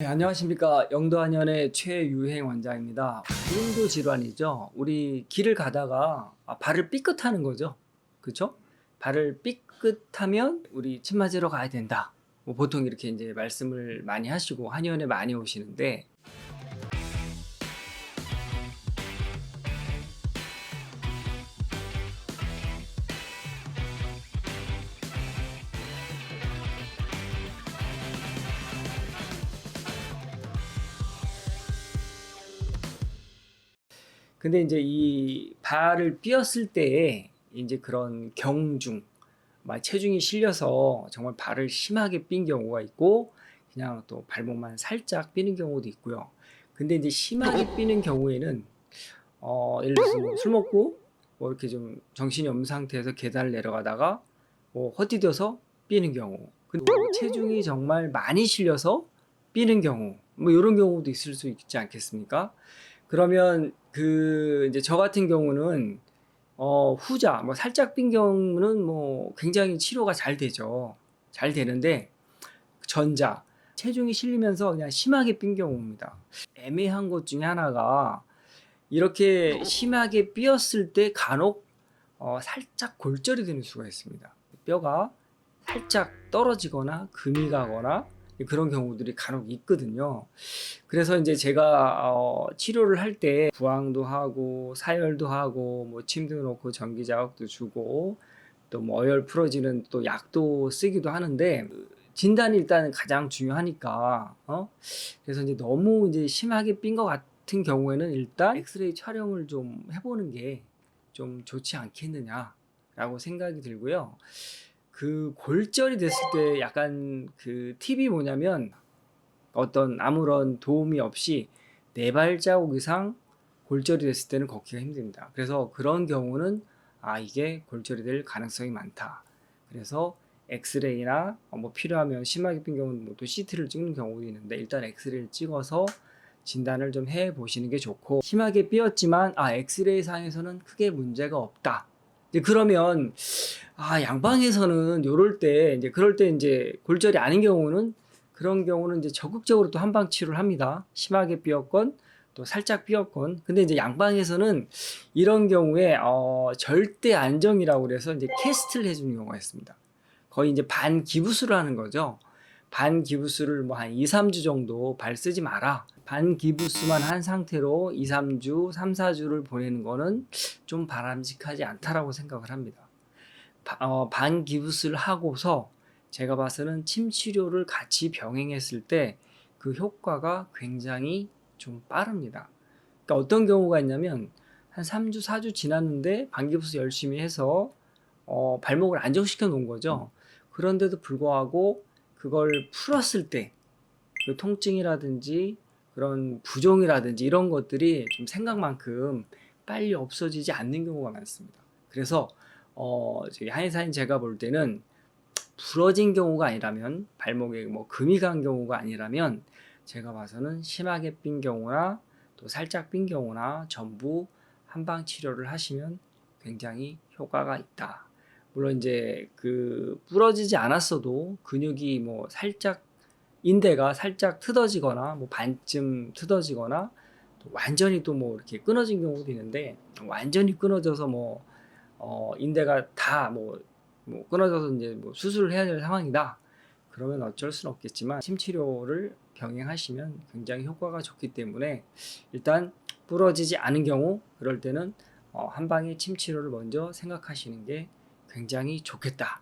네, 안녕하십니까 영도한의원의 최유행 원장입니다. 인도 질환이죠. 우리 길을 가다가 아, 발을 삐끗하는 거죠. 그렇죠? 발을 삐끗하면 우리 침 맞으러 가야 된다. 뭐 보통 이렇게 이제 말씀을 많이 하시고 한의원에 많이 오시는데 근데 이제 이 발을 삐었을 때에 이제 그런 경중, 막 체중이 실려서 정말 발을 심하게 삔 경우가 있고 그냥 또 발목만 살짝 삐는 경우도 있고요. 근데 이제 심하게 삐는 경우에는 어, 예를 들어서 뭐술 먹고 뭐 이렇게 좀 정신이 없는 상태에서 계단을 내려가다가 뭐 헛디뎌서 삐는 경우, 그리고 체중이 정말 많이 실려서 삐는 경우, 뭐 이런 경우도 있을 수 있지 않겠습니까? 그러면 그 이제 저 같은 경우는 어 후자 뭐 살짝 삔 경우는 뭐 굉장히 치료가 잘 되죠. 잘 되는데 전자 체중이 실리면서 그냥 심하게 삔 경우입니다. 애매한 것 중에 하나가 이렇게 심하게 삐었을 때 간혹 어 살짝 골절이 되는 수가 있습니다. 뼈가 살짝 떨어지거나 금이 가거나 그런 경우들이 간혹 있거든요. 그래서 이제 제가 어, 치료를 할 때 부항도 하고 사열도 하고 뭐 침도 놓고 전기 자극도 주고 또 뭐 어혈 풀어지는 또 약도 쓰기도 하는데 진단이 일단 가장 중요하니까 어 그래서 이제 너무 이제 심하게 삔 것 같은 경우에는 일단 엑스레이 촬영을 좀 해보는 게 좀 좋지 않겠느냐라고 생각이 들고요. 그 골절이 됐을 때 약간 그 팁이 뭐냐면 어떤 아무런 도움이 없이 네 발자국 이상 골절이 됐을 때는 걷기가 힘듭니다. 그래서 그런 경우는 아 이게 골절이 될 가능성이 많다. 그래서 엑스레이나 뭐 필요하면 심하게 삔 경우는 뭐또 CT를 찍는 경우도 있는데 일단 엑스레이를 찍어서 진단을 좀 해 보시는 게 좋고 심하게 삐었지만 아 엑스레이 상에서는 크게 문제가 없다. 그러면 아 양방에서는 요럴 때 이제 그럴 때 이제 골절이 아닌 경우는 그런 경우는 이제 적극적으로 또 한방 치료를 합니다. 심하게 삐었건 또 살짝 삐었건. 근데 이제 양방에서는 이런 경우에 어, 절대 안정이라고 그래서 이제 캐스트를 해주는 경우가 있습니다. 거의 이제 반 기부수를 하는 거죠. 반 기부수를 뭐 한 2, 3주 정도 발 쓰지 마라. 반 기부수만 한 상태로 2, 3주, 3, 4주를 보내는 거는 좀 바람직하지 않다라고 생각을 합니다. 바- 어, 반 기부스를 하고서 제가 봐서는 침 치료를 같이 병행했을 때 그 효과가 굉장히 좀 빠릅니다. 그러니까 어떤 경우가 있냐면 한 3주, 4주 지났는데 반기부스 열심히 해서 어, 발목을 안정시켜 놓은 거죠. 그런데도 불구하고 그걸 풀었을 때 그 통증이라든지 그런 부종이라든지 이런 것들이 좀 생각만큼 빨리 없어지지 않는 경우가 많습니다. 그래서 어, 저희 한의사인 제가 볼 때는 부러진 경우가 아니라면 발목에 뭐 금이 간 경우가 아니라면 제가 봐서는 심하게 삔 경우나 또 살짝 삔 경우나 전부 한방 치료를 하시면 굉장히 효과가 있다. 물론 이제 그 부러지지 않았어도 근육이 뭐 살짝 인대가 살짝 틀어지거나 뭐 반쯤 틀어지거나 또 완전히 또 뭐 이렇게 끊어진 경우도 있는데 완전히 끊어져서 뭐 어, 인대가 다뭐 뭐 끊어져서 이제 뭐 수술을 해야 될 상황이다. 그러면 어쩔 수는 없겠지만 침 치료를 병행하시면 굉장히 효과가 좋기 때문에 일단 부러지지 않은 경우 그럴 때는 어, 한 방에 침 치료를 먼저 생각하시는 게 굉장히 좋겠다.